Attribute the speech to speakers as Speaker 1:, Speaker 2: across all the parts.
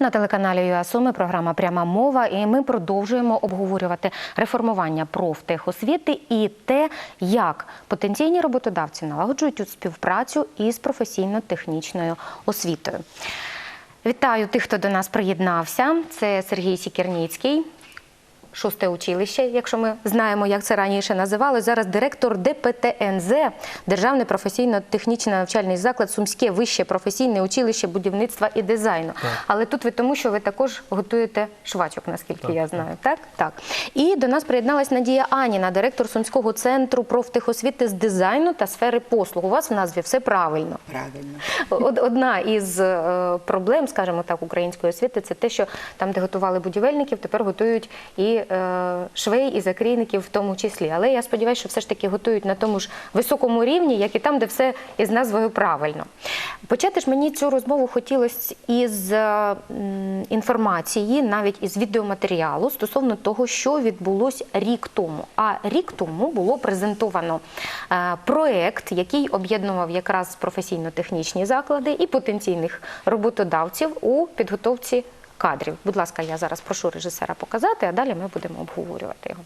Speaker 1: На телеканалі ЮАСуми програма Пряма мова, і ми продовжуємо обговорювати реформування профтехосвіти і те, як потенційні роботодавці налагоджують співпрацю із професійно-технічною освітою. Вітаю тих, хто до нас приєднався. Це Сергій Сікерніцький. Шосте училище, якщо ми знаємо, як це раніше називали. Зараз директор ДПТНЗ, Державний професійно-технічний навчальний заклад, Сумське вище професійне училище будівництва і дизайну. Але тут ви тому, що ви також готуєте швачок, наскільки я знаю. Так? так. І до нас приєдналась Надія Аніна, директор Сумського центру профтехосвіти з дизайну та сфери послуг. У вас в назві все правильно.
Speaker 2: Правильно.
Speaker 1: Одна із е, проблем, скажімо так, української освіти це те, що там, де готували будівельників, тепер готують і е, швей, і закрійників в тому числі. Але я сподіваюся, що все ж таки готують на тому ж високому рівні, як і там, де все із назвою правильно. Почати ж мені цю розмову хотілося із е, інформації, навіть із відеоматеріалу стосовно того, що відбулось рік тому. А рік тому було презентовано е, проект, який об'єднував якраз професійно-технічні заклади і потенційних роботодавців у підготовці кадрів. Будь ласка, я зараз прошу режисера показати, а далі ми будемо обговорювати його.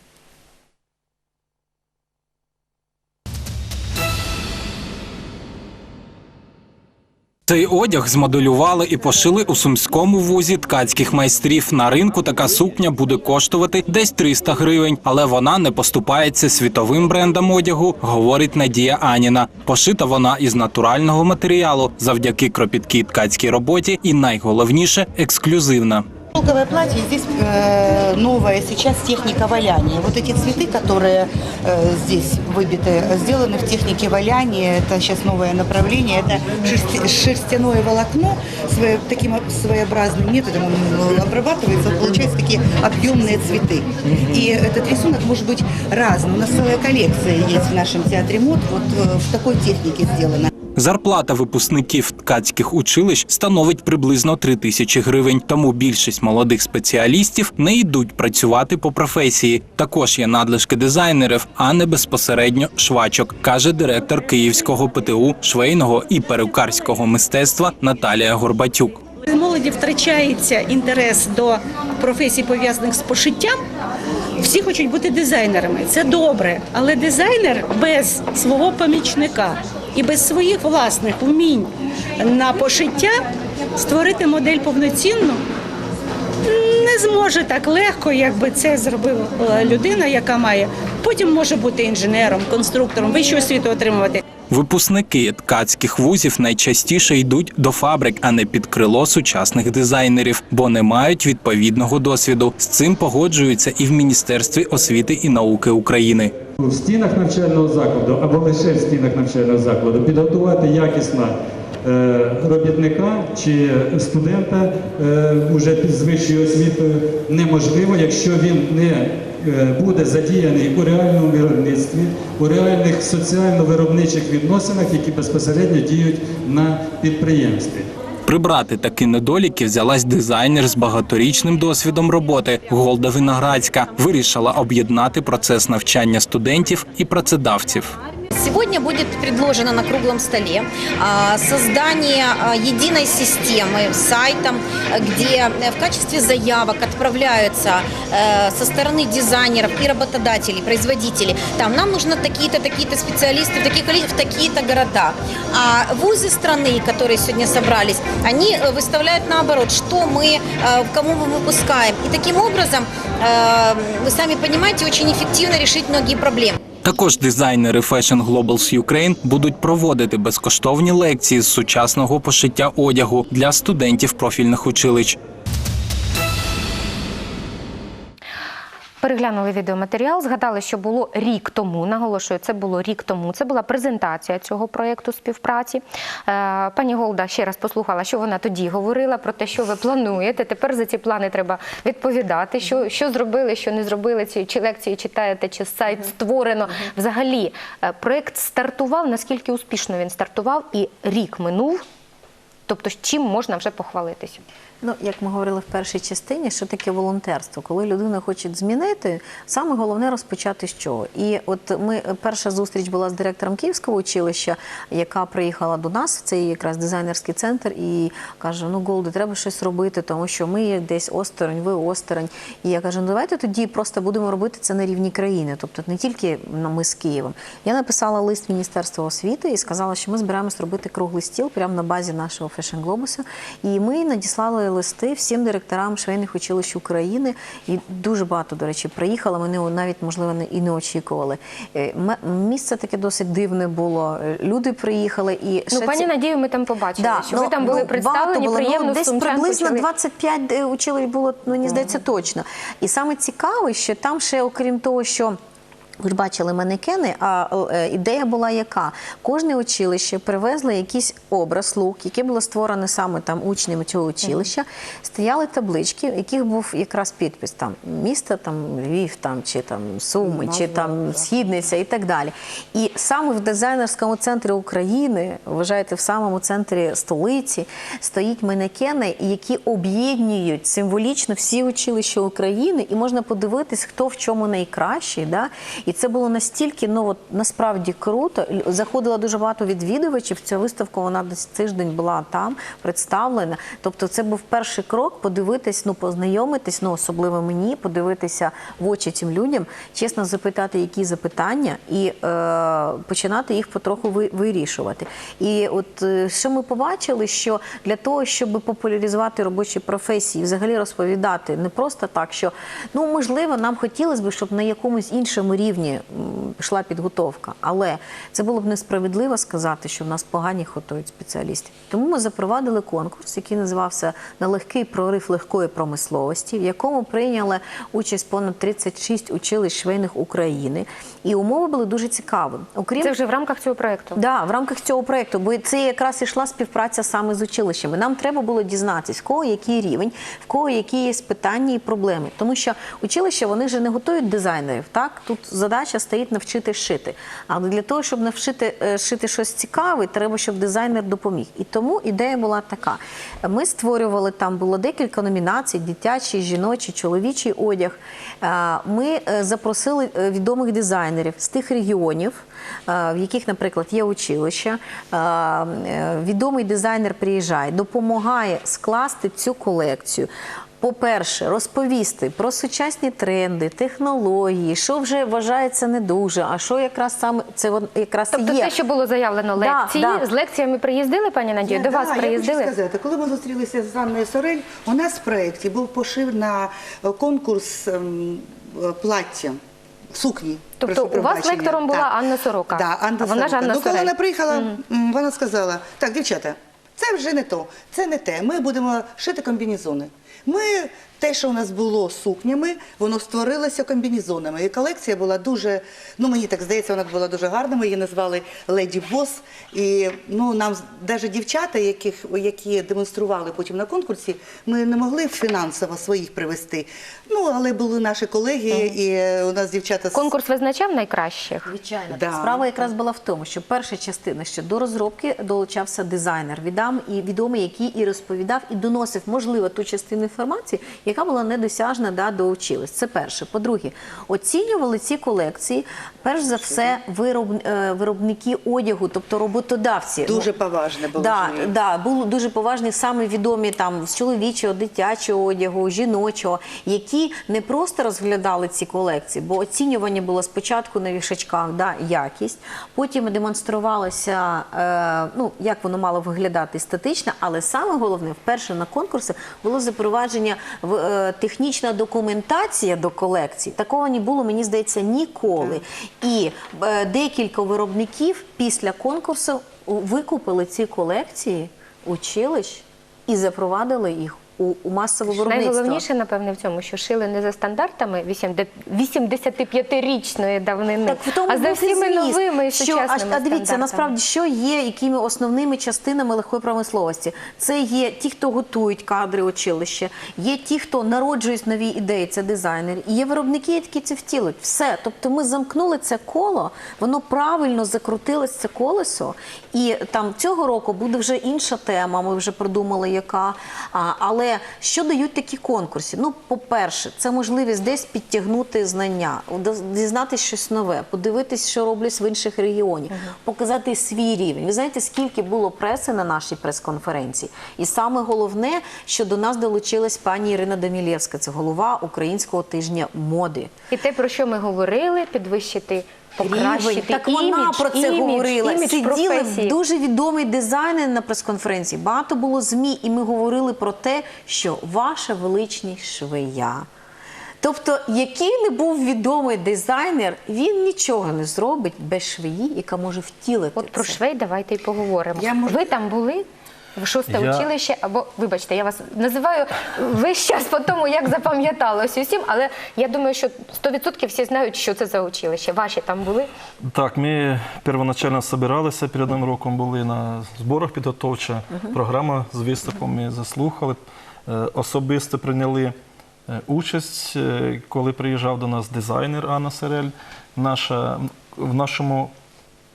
Speaker 3: Цей одяг змоделювали і пошили у сумському вузі ткацьких майстрів. На ринку така сукня буде коштувати десь 300 гривень, але вона не поступається світовим брендам одягу, говорить Надія Аніна. Пошита вона із натурального матеріалу завдяки кропіткій ткацькій роботі, і найголовніше ексклюзивна.
Speaker 2: Шелковое платье, здесь э, новая сейчас техника валяния. Вот эти цветы, которые э, здесь выбиты, сделаны в технике валяния. Это сейчас новое направление. Это шерсти- шерстяное волокно свое- таким своеобразным методом он обрабатывается. Вот Получаются такие объемные цветы. И этот рисунок может быть разный. У нас целая коллекция есть в нашем театре мод. Вот э, в такой технике сделана.
Speaker 3: Зарплата випускників ткацьких училищ становить приблизно 3 тисячі гривень. Тому більшість молодих спеціалістів не йдуть працювати по професії. Також є надлишки дизайнерів, а не безпосередньо швачок, каже директор Київського ПТУ швейного і перукарського мистецтва Наталія Горбатюк.
Speaker 4: Молоді втрачається інтерес до професій, пов'язаних з пошиттям. Всі хочуть бути дизайнерами. Це добре, але дизайнер без свого помічника і без своїх власних умінь на пошиття створити модель повноцінну не зможе так легко, якби це зробила людина, яка має. Потім може бути інженером, конструктором, вищу освіту отримувати.
Speaker 3: Випускники ткацьких вузів найчастіше йдуть до фабрик, а не під крило сучасних дизайнерів, бо не мають відповідного досвіду. З цим погоджуються і в Міністерстві освіти і науки України.
Speaker 5: В стінах навчального закладу або лише в стінах навчального закладу підготувати якісно е, робітника чи студента е, уже з вищою освітою неможливо, якщо він не е, буде задіяний у реальному виробництві, у реальних соціально-виробничих відносинах, які безпосередньо діють на підприємстві.
Speaker 3: Прибрати такі недоліки взялась дизайнер з багаторічним досвідом роботи Голда Виноградська. Вирішила об'єднати процес навчання студентів і працедавців.
Speaker 6: Сегодня будет предложено на круглом столе а, создание а, единой системы, сайтом, а, где э, в качестве заявок отправляются э, со стороны дизайнеров и работодателей, производителей. Там нам нужно такие-то, такие-то специалисты в таких количествах, в такие-то города. А вузы страны, которые сегодня собрались, они э, выставляют наоборот, что мы, э, кому мы выпускаем. И таким образом, э, вы сами понимаете, очень эффективно решить многие проблемы.
Speaker 3: Також дизайнери Fashion Globals Ukraine будуть проводити безкоштовні лекції з сучасного пошиття одягу для студентів профільних училищ.
Speaker 1: Переглянули відеоматеріал, згадали, що було рік тому. Наголошую, це було рік тому. Це була презентація цього проєкту співпраці. Е, Пані Голда ще раз послухала, що вона тоді говорила про те, що ви плануєте. Тепер за ці плани треба відповідати. Що, що зробили, що не зробили, ці чи лекції читаєте, чи сайт створено. Взагалі, е, проєкт стартував. Наскільки успішно він стартував, і рік минув. Тобто, чим можна вже похвалитися?
Speaker 7: Ну, як ми говорили в першій частині, що таке волонтерство? Коли людина хоче змінити, саме головне розпочати з чого. І от ми перша зустріч була з директором Київського училища, яка приїхала до нас в цей якраз дизайнерський центр, і каже: Ну, Голди, треба щось робити, тому що ми десь осторонь, ви осторонь. І я кажу, ну давайте тоді просто будемо робити це на рівні країни, тобто не тільки ми з Києвом. Я написала лист Міністерства освіти і сказала, що ми збираємось робити круглий стіл прямо на базі нашого Globus. І ми надіслали листи всім директорам швейних училищ України. І дуже багато, до речі, приїхало. Ми навіть можливо і не очікували. Е, Місце таке досить дивне було. Е, Люди приїхали і
Speaker 1: Ну,
Speaker 7: ще
Speaker 1: пані
Speaker 7: ці-
Speaker 1: Надію, ми там побачили, що ви там були
Speaker 7: багато
Speaker 1: представлені,
Speaker 7: було.
Speaker 1: приємно
Speaker 7: ну, десь
Speaker 1: Сумчанку
Speaker 7: приблизно
Speaker 1: чули.
Speaker 7: 25 е, училищ було, ну, мені здається, точно. І саме цікаве, що там ще, окрім того, що ви ж бачили манекени, а е, ідея була яка? Кожне училище привезло якийсь образ, лук, який було створене саме там учнями цього училища. Стояли таблички, в яких був якраз підпис там місто, там Львів, там чи там Суми, чи там Східниця і так далі. І саме в дизайнерському центрі України, вважаєте, в самому центрі столиці, стоїть манекени, які об'єднують символічно всі училища України, і можна подивитись, хто в чому найкращий. Да? І це було настільки ну, от, насправді круто. Заходило дуже багато відвідувачів. Ця виставка вона десь тиждень була там представлена. Тобто, це був перший крок подивитись, ну познайомитись, ну особливо мені, подивитися в очі цим людям, чесно запитати, які запитання, і е, починати їх потроху ви- вирішувати. І от е, що ми побачили, що для того, щоб популяризувати робочі професії, взагалі розповідати не просто так, що ну можливо, нам хотілося б, щоб на якомусь іншому рівні м, пішла підготовка, але це було б несправедливо сказати, що в нас погані готують спеціалістів. Тому ми запровадили конкурс, який називався на легкий прорив легкої промисловості, в якому прийняли участь понад 36 училищ швейних України. І умови були дуже цікаві. Окрім
Speaker 1: Це вже в рамках цього проєкту.
Speaker 7: Да, в рамках цього проекту, бо це якраз ішла співпраця саме з училищами. Нам треба було дізнатися, в кого який рівень, в кого які є питання і проблеми. Тому що училища вони ж не готують дизайнерів. Так тут задача стоїть навчити шити. Але для того, щоб навчити е, шити щось цікаве, треба, щоб дизайнер допоміг. І тому ідея була така: ми створювали там було декілька номінацій: дитячий, жіночий, чоловічий одяг. Е, Ми е, запросили відомих дизайнерів з тих регіонів, в яких, наприклад, є училища. Е, е, Відомий дизайнер приїжджає, допомагає скласти цю колекцію. По-перше, розповісти про сучасні тренди, технології, що вже вважається не дуже, а що якраз саме це якраз
Speaker 1: Тобто
Speaker 7: є.
Speaker 1: те, що було заявлено лекції,
Speaker 7: да.
Speaker 1: з лекціями приїздили, пані Надію? До
Speaker 2: Я-
Speaker 1: вас приїздили?
Speaker 2: Я хочу сказати, коли ми зустрілися з Анною Сорель, у нас в проєкті був пошив на конкурс ем, плаття. Сукні.
Speaker 1: Тобто у вас лектором була
Speaker 2: Так.
Speaker 1: Анна Сорока?
Speaker 2: Да, Анна
Speaker 1: А вона ж
Speaker 2: Сорока.
Speaker 1: Анна
Speaker 2: ну, коли вона приїхала, м, вона сказала: так, дівчата, це вже не то, це не те. Ми будемо шити комбінезони. Ми те, що у нас було сукнями, воно створилося комбінезонами. І колекція була дуже, ну мені так здається, вона була дуже гарна. Ми її назвали Леді Бос. І ну нам навіть дівчата, яких які демонстрували потім на конкурсі, ми не могли фінансово своїх привести. Ну але були наші колеги, і е, у нас дівчата з-
Speaker 1: Конкурс визначав найкращих?
Speaker 7: Звичайно,
Speaker 2: Да.
Speaker 7: справа якраз була в тому, що перша частина, що до розробки долучався дизайнер, відам і відомий, який і розповідав, і доносив, можливо, ту частину інформації, яка була недосяжна да, до училищ. Це перше. По-друге, оцінювали ці колекції, перш за все, вироб, е, виробники одягу, тобто роботодавці. Ну,
Speaker 2: дуже поважне було.
Speaker 7: Да, да, були дуже поважні саме відомі там з чоловічого, дитячого одягу, жіночого, які не просто розглядали ці колекції, бо оцінювання було спочатку на вішачках, да, якість, потім демонструвалося, е, ну як воно мало виглядати естетично, але саме головне, вперше на конкурсі було запровадження в технічна документація до колекції. Такого не було, мені здається, ніколи. І е, декілька виробників після конкурсу викупили ці колекції училищ і запровадили їх у, у масове виробництво.
Speaker 1: Найголовніше, напевне, в цьому, що шили не за стандартами 85-річної давнини,
Speaker 7: Так, в тому
Speaker 1: а за всіми
Speaker 7: зміст,
Speaker 1: новими
Speaker 7: що,
Speaker 1: сучасними
Speaker 7: а, а дивіться, насправді, що є якими основними частинами легкої промисловості? Це є ті, хто готують кадри училища, є ті, хто народжують нові ідеї, це дизайнери, і є виробники, які це втілюють. Все. Тобто ми замкнули це коло, воно правильно закрутилось це колесо, і там цього року буде вже інша тема. Ми вже придумали, яка. А, але що дають такі конкурси? Ну, по-перше, це можливість десь підтягнути знання, дізнатися щось нове, подивитись, що роблять в інших регіонах, показати свій рівень. Ви знаєте, скільки було преси на нашій прес-конференції? І саме головне, що до нас долучилась пані Ірина Дамілєвська, це голова Українського тижня моди.
Speaker 1: І те, про що ми говорили, підвищити, покращити.
Speaker 7: Так
Speaker 1: імідж,
Speaker 7: вона про це
Speaker 1: імідж,
Speaker 7: говорила.
Speaker 1: імідж
Speaker 7: Сиділи
Speaker 1: професії.
Speaker 7: дуже відомий дизайнер на прес-конференції. Багато було ЗМІ, і ми говорили про те, що ваша величність швея. Тобто, який не був відомий дизайнер, він нічого не зробить без швеї, яка може втілити.
Speaker 1: От про
Speaker 7: це.
Speaker 1: швей давайте й поговоримо.
Speaker 2: Я можу-
Speaker 1: Ви там були? В шосте
Speaker 5: Я-
Speaker 1: училище, або вибачте, я вас називаю весь час по тому, як запам'яталось усім, але я думаю, що 100% всі знають, що це за училище. Ваші там були.
Speaker 8: Так, ми первоначально збиралися перед Новим роком, були на зборах підготовча програма з виступом. Ми заслухали, е, особисто прийняли е, участь, е, коли приїжджав до нас дизайнер Анна Серель. Наша, в нашому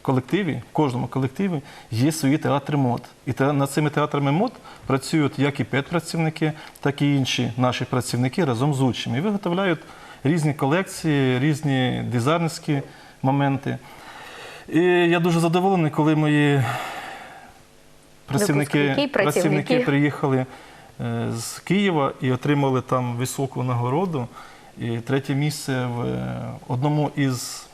Speaker 8: колективі, в кожному колективі є свої театри мод. І над цими театрами мод працюють як і педпрацівники, так і інші наші працівники разом з учнями. І виготовляють різні колекції, різні дизайнерські моменти. І я дуже задоволений, коли мої працівники,
Speaker 1: працівники.
Speaker 8: приїхали е, з Києва і отримали там високу нагороду. І третє місце в е, одному із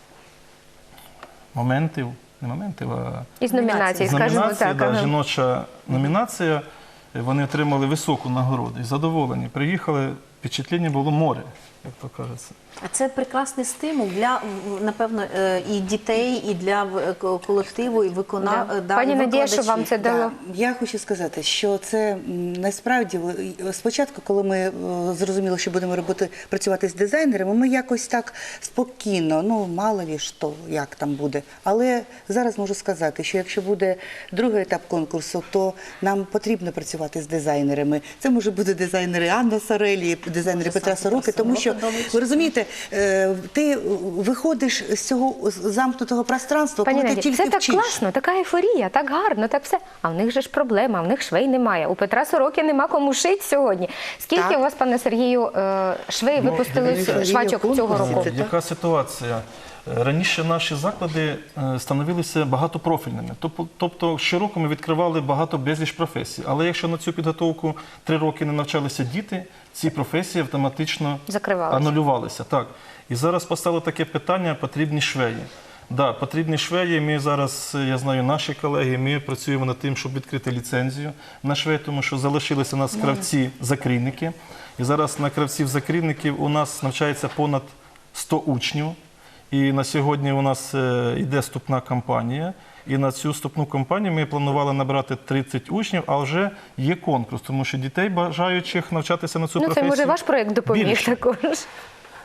Speaker 8: моментів, не моменти, а
Speaker 1: Із номінацій, скажімо
Speaker 8: номінації,
Speaker 1: так.
Speaker 8: да,
Speaker 1: ага.
Speaker 8: жіноча номінація. Вони отримали високу нагороду і задоволені. Приїхали, впечатлення було море, як то кажеться.
Speaker 7: А це прекрасний стимул для напевно е, і дітей, і для е, колективу, і викона...
Speaker 1: Да.
Speaker 7: е, да,
Speaker 1: Пані Надія, що вам це дало?
Speaker 2: Да, я хочу сказати, що це насправді спочатку, коли ми зрозуміли, що будемо робити працювати з дизайнерами, ми якось так спокійно, ну мало лі що, як там буде. Але зараз можу сказати, що якщо буде другий етап конкурсу, то нам потрібно працювати з дизайнерами. Це може бути дизайнери Анна Сарелі, дизайнери Петра Сороки, тому що ви розумієте, е, ти виходиш з цього замкнутого пространства, коли ти тільки
Speaker 1: все так
Speaker 2: вчиш.
Speaker 1: класно, така ейфорія, так гарно, так все. А в них же ж проблема, в них швей немає. У Петра Сороки нема кому шить сьогодні. Скільки
Speaker 2: Так.
Speaker 1: у вас, пане Сергію, е, швей
Speaker 8: Ну,
Speaker 1: випустили швачок цього року?
Speaker 2: це.
Speaker 8: Яка ситуація? Раніше наші заклади е, становилися багатопрофільними. Тобто, щороку ми відкривали багато безліч професій. Але якщо на цю підготовку три роки не навчалися діти, ці професії автоматично анулювалися. Так. І зараз постало таке питання: потрібні швеї. Да, потрібні швеї. Ми зараз, я знаю, наші колеги, ми працюємо над тим, щоб відкрити ліцензію на швей, тому що залишилися у нас кравці-закрійники. І зараз на кравців-закрійників у нас навчається понад 100 учнів. І на сьогодні у нас е, йде вступна кампанія. І на цю вступну кампанію ми планували набрати 30 учнів, а вже є конкурс, тому що дітей бажаючих навчатися на цю
Speaker 1: Ну, це може ваш проєкт допоміг
Speaker 8: більше.
Speaker 1: також.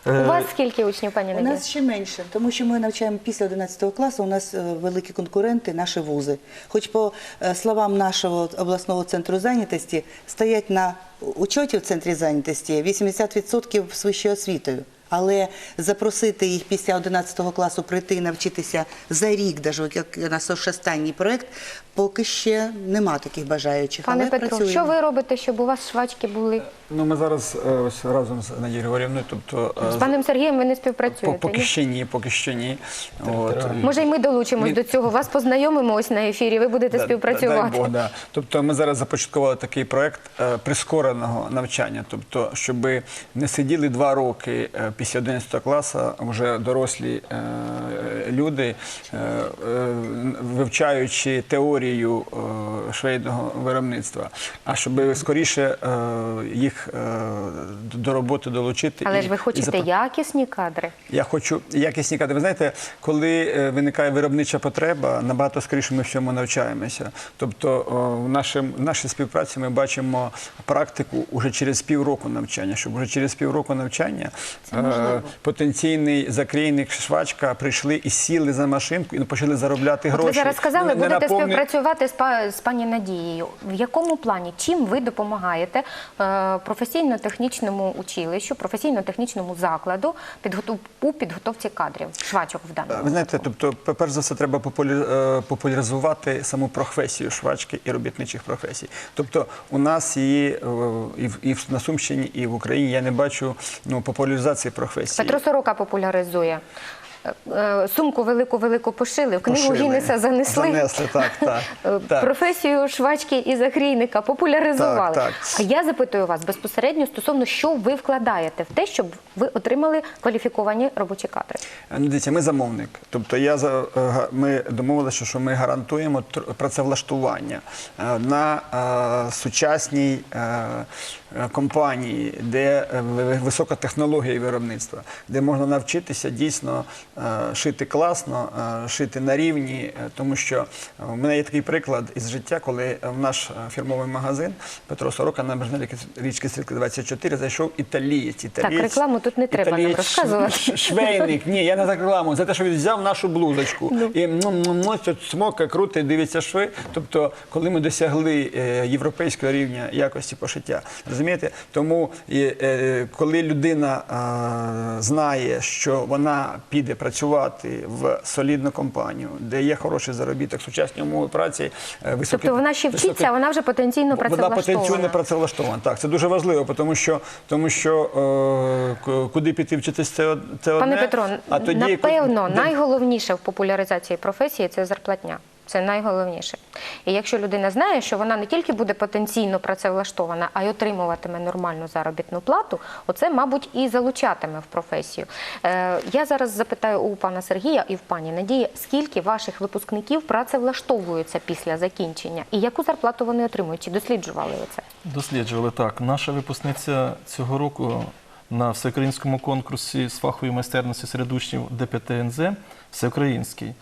Speaker 8: Е,
Speaker 1: У вас скільки учнів, пані
Speaker 2: У нас ще менше, тому що ми навчаємо після 11 класу. У нас е, великі конкуренти, наші вузи. Хоч по е, словам нашого обласного центру зайнятості, стоять на учоті в центрі зайнятості 80% з вищою освітою. Але запросити їх після 11 класу прийти навчитися за рік, навіть як у нас останній проєкт, поки ще нема таких бажаючих.
Speaker 1: Пане
Speaker 2: але
Speaker 1: Петро,
Speaker 2: працюємо.
Speaker 1: що ви робите, щоб у вас швачки були?
Speaker 9: Ну, ми зараз е, ось разом з Надією Григорівною, тобто е,
Speaker 1: З паном Сергієм ви не співпрацюєте?
Speaker 9: поки
Speaker 1: ні?
Speaker 9: ще ні, поки що ні. От.
Speaker 1: Може, і ми долучимось
Speaker 9: Ми-
Speaker 1: до цього. Вас познайомимо ось на ефірі. Ви будете
Speaker 9: Да-
Speaker 1: співпрацювати.
Speaker 9: Дай Бог, да. Тобто ми зараз започаткували такий проект е, прискореного навчання, тобто, щоб не сиділи два роки після 11 класу, вже дорослі люди, вивчаючи теорії технологією е, швейного виробництва, а щоб скоріше е, їх е, до роботи долучити.
Speaker 1: Але
Speaker 9: і-
Speaker 1: ж ви хочете якісні кадри.
Speaker 9: я хочу якісні кадри. Ви знаєте, коли виникає виробнича потреба, набагато скоріше ми всьому навчаємося. Тобто в, нашим, в нашій співпраці ми бачимо практику уже через півроку навчання, щоб вже через півроку навчання потенційний закрійник, швачка прийшли і сіли за машинку і почали заробляти
Speaker 1: От
Speaker 9: гроші.
Speaker 1: ви зараз сказали, будете співпрацювати з, па- з пані Надією. В якому плані? Чим ви допомагаєте е, професійно-технічному училищу, професійно-технічному закладу підготов... у підготовці кадрів, швачок в даному?
Speaker 9: Ви знаєте, тобто, пе- перш за все, треба е, популяризувати саму професію швачки і робітничих професій. Тобто, у нас її е, і, в- і в- на Сумщині, і в Україні я не бачу ну, популяризації професії.
Speaker 1: Петро Сорока популяризує. Е, е, Сумку велику-велику пошили, в книгу
Speaker 9: Пошили.
Speaker 1: Гіннеса занесли.
Speaker 9: Занесли, так, так,
Speaker 1: Е,
Speaker 9: так.
Speaker 1: Професію швачки і загрійника популяризували.
Speaker 9: Так, так.
Speaker 1: А я запитую вас безпосередньо стосовно, що ви вкладаєте в те, щоб ви отримали кваліфіковані робочі кадри.
Speaker 9: Ну, дивіться, ми замовник. Тобто я е, ми домовилися, що ми гарантуємо працевлаштування е, на е, сучасній е, е, компанії, де е, висока технологія виробництва, де можна навчитися дійсно е, шити класно, е, шити на рівні, е, тому що е, в мене є такий приклад із життя, коли в наш е, фірмовий магазин Петро Сорока на набережній річки Стрілки 24 зайшов італієць. італієць
Speaker 1: рекламу тут не треба нам розказувати.
Speaker 9: швейник. Ні, я не за рекламу, за те, що він взяв нашу блузочку і ну, ну, ну, смока, крутить, дивиться шви. Тобто, коли ми досягли е, європейського рівня якості пошиття, розумієте? Тому е, коли людина е, знає, що вона піде працювати в солідну компанію, де є хороший заробіток, сучасні умови праці, е, високі,
Speaker 1: Тобто вона ще вчиться, а вона вже потенційно
Speaker 9: вона потенційно
Speaker 1: працевлаштована.
Speaker 9: працевлаштована. Так, це дуже важливо, тому що, тому що е, куди піти вчитись, це, це одне.
Speaker 1: Пане Петро,
Speaker 9: а тоді,
Speaker 1: напевно, найголовніше в популяризації професії це зарплатня. Це найголовніше. І якщо людина знає, що вона не тільки буде потенційно працевлаштована, а й отримуватиме нормальну заробітну плату, оце, мабуть, і залучатиме в професію. Е, я зараз запитаю у пана Сергія і в пані Надії, скільки ваших випускників працевлаштовуються після закінчення і яку зарплату вони отримують? Чи досліджували ви це?
Speaker 8: Досліджували так. Наша випускниця цього року на всеукраїнському конкурсі з фахової майстерності серед учнів ДПТНЗ всеукраїнський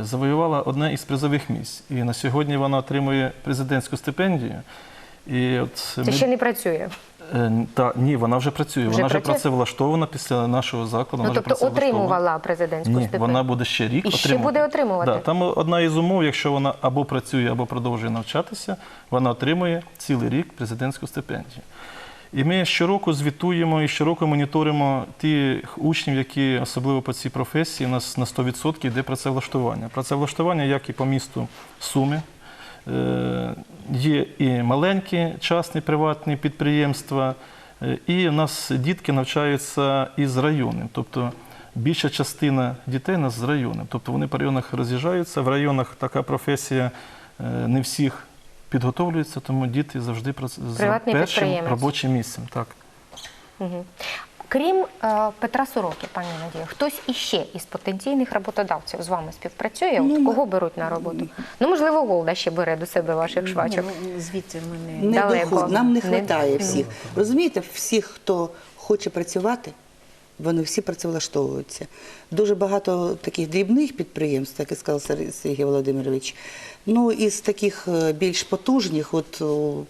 Speaker 8: завоювала одне із призових місць. І на сьогодні вона отримує президентську стипендію. І от ми-
Speaker 1: ще не працює.
Speaker 8: Е, Та ні, вона вже працює.
Speaker 1: Вже
Speaker 8: вона вже
Speaker 1: працює?
Speaker 8: працевлаштована після нашого закладу.
Speaker 1: Ну тобто отримувала президентську
Speaker 8: Ні,
Speaker 1: стипендію.
Speaker 8: вона буде ще рік
Speaker 1: І ще буде отримувати?
Speaker 8: Да, там одна із умов, якщо вона або працює, або продовжує навчатися, вона отримує цілий рік президентську стипендію. І ми щороку звітуємо і щороку моніторимо тих учнів, які особливо по цій професії, у нас на 100% йде працевлаштування. Працевлаштування, як і по місту Суми, Е, Є і маленькі частні приватні підприємства, е, і у нас дітки навчаються із районів. Тобто більша частина дітей у нас з районів. Тобто вони по районах роз'їжджаються. В районах така професія е, не всіх підготовлюється, тому діти завжди за
Speaker 1: Приватний
Speaker 8: першим
Speaker 1: підприємець.
Speaker 8: робочим місцем. Так.
Speaker 1: Мгм. Крім е, Петра Сороки, пані Надія, хтось іще із потенційних роботодавців з вами співпрацює?
Speaker 2: Ну,
Speaker 1: От кого беруть на роботу? Ну, можливо, Голда ще бере до себе ваших швачок.
Speaker 7: Ну, звідти ми не
Speaker 2: Не
Speaker 1: Далеко.
Speaker 2: доход, нам не
Speaker 1: Не-
Speaker 2: вистачає всіх. Розумієте, всіх, хто хоче працювати, вони всі працевлаштовуються. Дуже багато таких дрібних підприємств, як і сказав Сергій Володимирович. Ну, із таких е, більш потужних, от у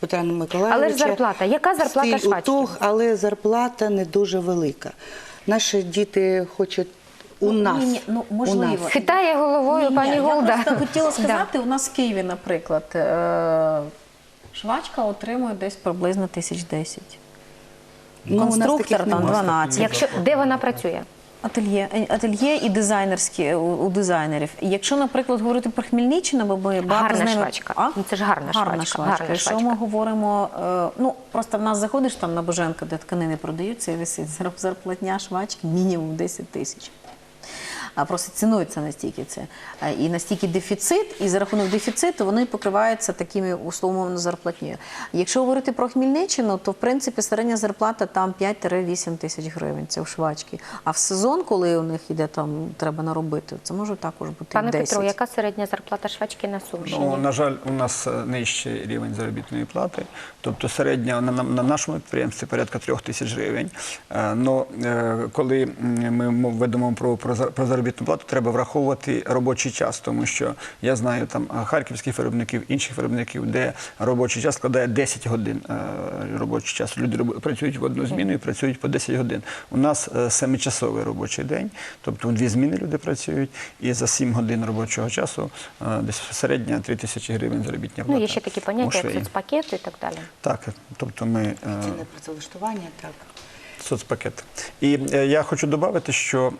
Speaker 2: Петра Миколаївича.
Speaker 1: Але ж зарплата. Яка зарплата швачки?
Speaker 2: але зарплата не дуже велика. Наші діти хочуть у нас.
Speaker 7: ні, ну,
Speaker 2: у нас.
Speaker 1: Хитає головою
Speaker 7: Ні, ні,
Speaker 1: пані
Speaker 7: я просто хотіла
Speaker 1: Да.
Speaker 7: сказати, у нас в Києві, наприклад, е, швачка отримує десь приблизно тисяч десять.
Speaker 2: Ну,
Speaker 7: Конструктор там 12.
Speaker 1: Якщо де вона працює?
Speaker 7: Ательє, е, ательє і дизайнерські у, у дизайнерів. Якщо, наприклад, говорити про Хмельниччину, бо ми багато
Speaker 1: Гарна
Speaker 7: з ними...
Speaker 1: швачка. Ну, це ж гарна швачка, гарна
Speaker 7: Якщо
Speaker 1: швачка.
Speaker 7: ми говоримо, е, ну просто в нас заходиш там на Боженка, де тканини продаються, і висить зарплатня швачки мінімум 10 тисяч. А просто цінується настільки це. І настільки дефіцит, і за рахунок дефіциту вони покриваються такими условно зарплатнею. Якщо говорити про Хмельниччину, то в принципі середня зарплата там 5-8 тисяч гривень. Це у швачки. А в сезон, коли у них іде там треба наробити, це може також бути
Speaker 1: Пане
Speaker 7: 10.
Speaker 1: Петро, яка середня зарплата швачки на Сумщині?
Speaker 9: Ну, на жаль, у нас е, нижчий рівень заробітної плати. Тобто середня на, на, на нашому підприємстві порядка трьох тисяч гривень. Но е, коли ми ведемо про, про, зар- про заробітну плату, треба враховувати робочий час, тому що я знаю там харківських виробників, інших виробників, де робочий час складає 10 годин е, робочий час. Люди працюють в одну зміну і працюють по 10 годин. У нас е, семичасовий робочий день, тобто у дві зміни люди працюють, і за 7 годин робочого часу е, десь середня 3 тисячі гривень заробітня плата.
Speaker 1: Ну, є ще такі поняття, як
Speaker 9: швеї.
Speaker 1: соцпакет і так далі.
Speaker 9: Так, тобто ми е,
Speaker 2: працевлаштування, так.
Speaker 9: Соцпакет. І е, я хочу додати, що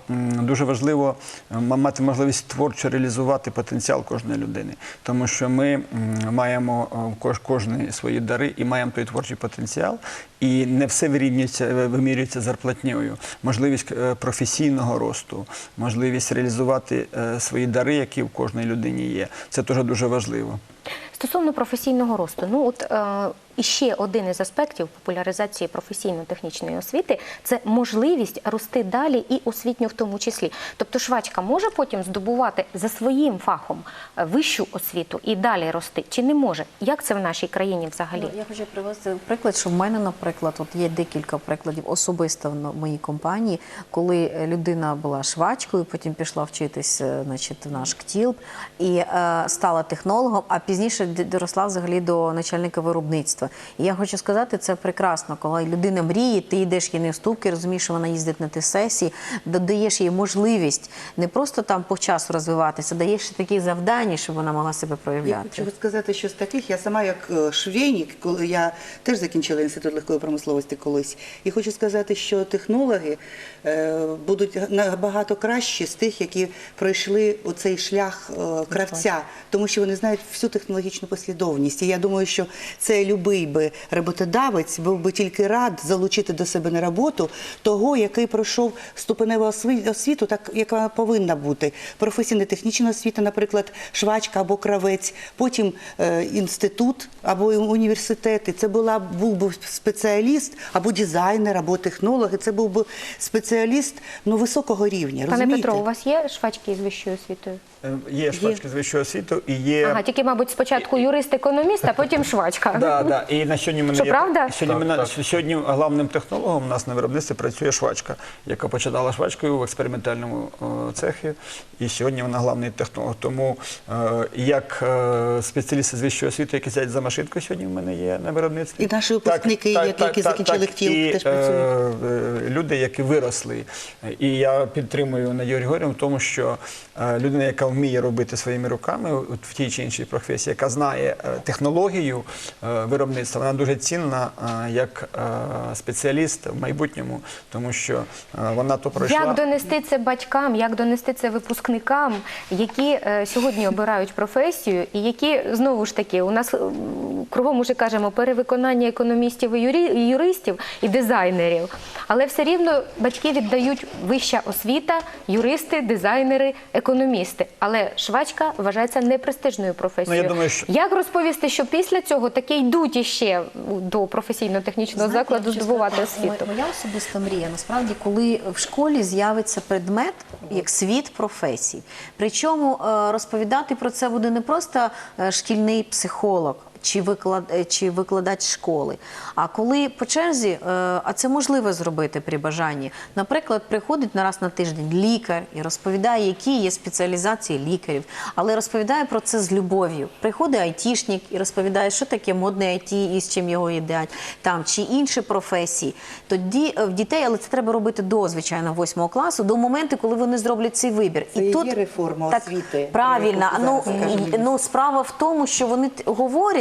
Speaker 9: дуже важливо е, мати можливість творчо реалізувати потенціал кожної людини, тому що ми маємо е, кож, кожні свої дари і маємо той творчий потенціал, і не все вимірюється зарплатнею. Можливість професійного росту, можливість реалізувати свої дари, які в кожній людині є. Це теж дуже важливо.
Speaker 1: Стосовно професійного росту, ну от іще один із аспектів популяризації професійно-технічної освіти це можливість рости далі і освітньо в тому числі. Тобто швачка може потім здобувати за своїм фахом е, вищу освіту і далі рости, чи не може? Як це в нашій країні взагалі?
Speaker 7: Ну, я хочу привести приклад, що в мене, наприклад, от є декілька прикладів особисто в моїй компанії, коли е, людина була швачкою, потім пішла вчитись е, значить, в наш КТІЛП і стала технологом, а пізніше доросла взагалі до начальника виробництва. І я хочу сказати, це прекрасно, коли людина мріє, ти йдеш їй не уступки, розумієш, що вона їздить на ті сесії, додаєш їй можливість не просто там по часу розвиватися, даєш такі завдання, щоб вона могла себе
Speaker 2: Я
Speaker 7: проявляти.
Speaker 2: хочу сказати, що з таких. Я сама як е, швейник, коли я теж закінчила інститут легкої промисловості колись, і хочу сказати, що технологи е, будуть набагато кращі з тих, які пройшли оцей шлях е, кравця, тому що вони знають всю технологічну послідовність. І я думаю, що це любий би роботодавець був би тільки рад залучити до себе на роботу того, який пройшов ступеневу освіту, так як вона повинна бути. Професійно-технічна освіта, наприклад, швачка або кравець, потім е, інститут або університет. І Це була був би спеціаліст або дизайнер, або технолог. І Це був би спеціаліст ну, високого рівня.
Speaker 1: Пане
Speaker 2: розумієте?
Speaker 1: Петро, у вас є швачки з вищою освітою?
Speaker 9: Е, Є швачки з вищого освіту і є.
Speaker 1: Ага, тільки, мабуть, спочатку юрист-економіст, а потім швачка.
Speaker 9: Да, да. І на сьогодні мене
Speaker 1: Що,
Speaker 9: є
Speaker 1: правда?
Speaker 9: Сьогодні, мене, сьогодні главним технологом у нас на виробництві працює швачка, яка починала швачкою в експериментальному е, цехі. І сьогодні вона главний технолог. Тому е, як е, спеціалісти з вищої освіти, які сидять за машинкою, сьогодні в мене є на виробництві.
Speaker 2: І наші випускники, які закінчили КТІЛ,
Speaker 9: і,
Speaker 2: теж
Speaker 9: е,
Speaker 2: працюють.
Speaker 9: е, люди, які виросли. І я підтримую Надію Григорівну в тому, що е, людина, яка вміє робити своїми руками от в тій чи іншій професії, яка знає е, технологію е, виробництва, вона дуже цінна е, як е, спеціаліст в майбутньому, тому що е, вона то пройшла.
Speaker 1: Як донести це батькам, як донести це випускникам, які сьогодні обирають професію, і які знову ж таки у нас кругом уже кажемо перевиконання економістів і і юристів і дизайнерів, але все рівно батьки віддають вища освіта, юристи, дизайнери, економісти. Але швачка вважається непрестижною професією.
Speaker 9: Ну, я думаю, що-
Speaker 1: Як розповісти, що після цього таки йдуть іще до професійно-технічного закладу здобувати освіту?
Speaker 7: Моя особиста мрія, насправді, коли в школі з'явиться предмет як світ професій. Причому е, розповідати про це буде не просто е, шкільний психолог. Чи виклад е, чи викладач школи. А коли по черзі, е, а це можливо зробити при бажанні. Наприклад, приходить на раз на тиждень лікар і розповідає, які є спеціалізації лікарів, але розповідає про це з любов'ю. Приходить айтішник і розповідає, що таке модне айті і з чим його їдять, там чи інші професії. Тоді е, в дітей, але це треба робити до звичайно восьмого класу, до моменту, коли вони зроблять цей вибір.
Speaker 2: Це і є реформа освіти,
Speaker 7: Правильно, ну, ну справа в тому, що вони т-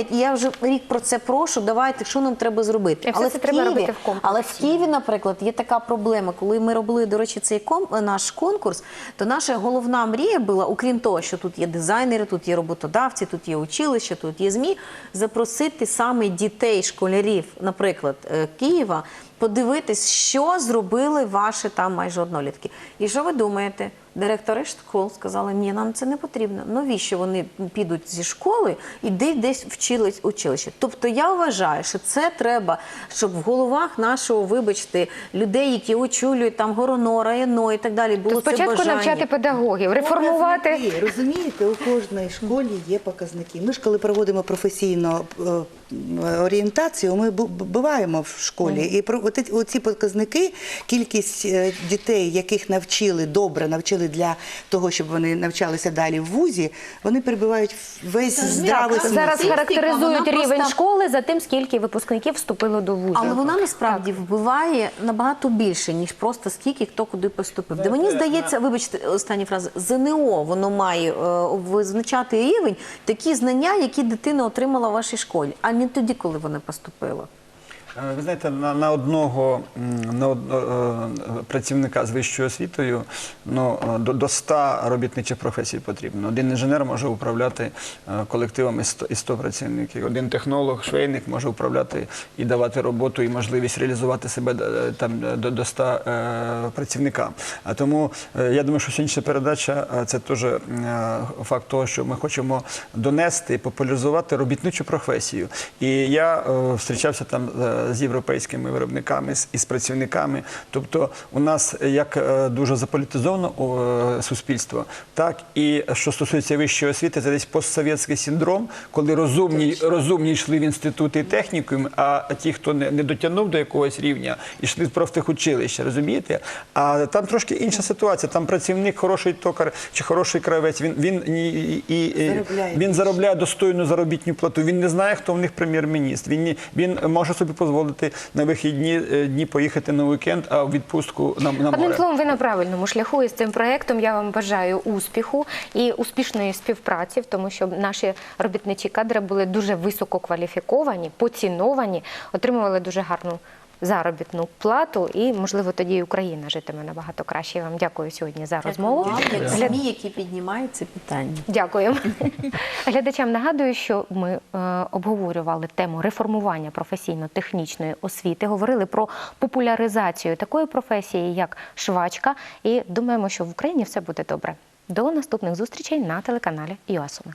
Speaker 7: говорять, я вже рік про це прошу. Давайте, що нам треба зробити.
Speaker 1: Все це
Speaker 7: в
Speaker 1: треба
Speaker 7: Києві,
Speaker 1: робити в комплексі.
Speaker 7: але в Києві, наприклад, є така проблема. Коли ми робили, до речі, цей ком наш конкурс, то наша головна мрія була, окрім того, що тут є дизайнери, тут є роботодавці, тут є училище, тут є змі, запросити саме дітей, школярів, наприклад, е, Києва. Подивитись, що зробили ваші там майже однолітки. І що ви думаєте? Директори школ сказали, ні, нам це не потрібно. Навіщо вони підуть зі школи і де- десь вчились училище? Тобто я вважаю, що це треба, щоб в головах нашого, вибачте, людей, які очолюють там Гороно, Районо і так далі, було
Speaker 1: То
Speaker 7: це
Speaker 1: спочатку
Speaker 7: бажання.
Speaker 1: навчати педагогів, реформувати.
Speaker 2: Показники. Розумієте, у кожній школі є показники. Ми ж коли проводимо професійну е, орієнтацію, ми буваємо в школі. І про ці- оці показники, кількість е, дітей, яких навчили добре, навчили для того, щоб вони навчалися далі в вузі, вони перебувають весь здравий
Speaker 1: Зараз характеризують
Speaker 7: вона
Speaker 1: рівень
Speaker 7: просто-
Speaker 1: школи за тим, скільки випускників вступило до вузів.
Speaker 7: Але вона насправді вбиває набагато більше, ніж просто скільки хто куди поступив. Де мені здається, вибачте, останні фрази, ЗНО воно має е, визначати рівень, такі знання, які дитина отримала в вашій школі, а не тоді, коли вона поступила.
Speaker 9: Е, Ви знаєте, на, на одного на одного, е, працівника з вищою освітою ну, е, до, до 100 робітничих професій потрібно. Один інженер може управляти колективом із 100, із 100 працівників. Один технолог, швейник може управляти і давати роботу, і можливість реалізувати себе там, до, до 100 е, працівникам. А тому я думаю, що сьогоднішня передача це теж факт того, що ми хочемо донести, популяризувати робітничу професію. І я е, зустрічався там з європейськими виробниками і з працівниками. Тобто, у нас як е, дуже заполітизовано е, суспільство, так і що стосується вищої освіти, це десь постсовєтський синдром, коли розумні, розумні йшли в інститути і технікум, а ті, хто не, не дотягнув до якогось рівня, йшли в профтехучилище, розумієте? А там трошки інша ситуація. Там працівник, хороший токар чи хороший кравець, він, він, і, і, і,
Speaker 2: Заробляє
Speaker 9: він заробляє достойну заробітну плату. Він не знає, хто в них прем'єр-міністр. Він, він може собі дозволити на вихідні е, дні поїхати на вікенд, а в відпустку на, на
Speaker 1: Одним словом, ви на правильному шляху і з цим проєктом. Я вам бажаю успіху і успішної співпраці, в тому, щоб наші робітничі кадри були дуже висококваліфіковані, поціновані, отримували дуже гарну заробітну плату, і можливо тоді і Україна житиме набагато краще. Я вам дякую сьогодні за розмову.
Speaker 7: Вам, як ЗМІ, які піднімають це питання.
Speaker 1: Дякую. Глядачам нагадую, що ми е, обговорювали тему реформування професійно-технічної освіти, говорили про популяризацію такої професії, як швачка, і думаємо, що в Україні все буде добре. До наступних зустрічей на телеканалі ЮАСуми.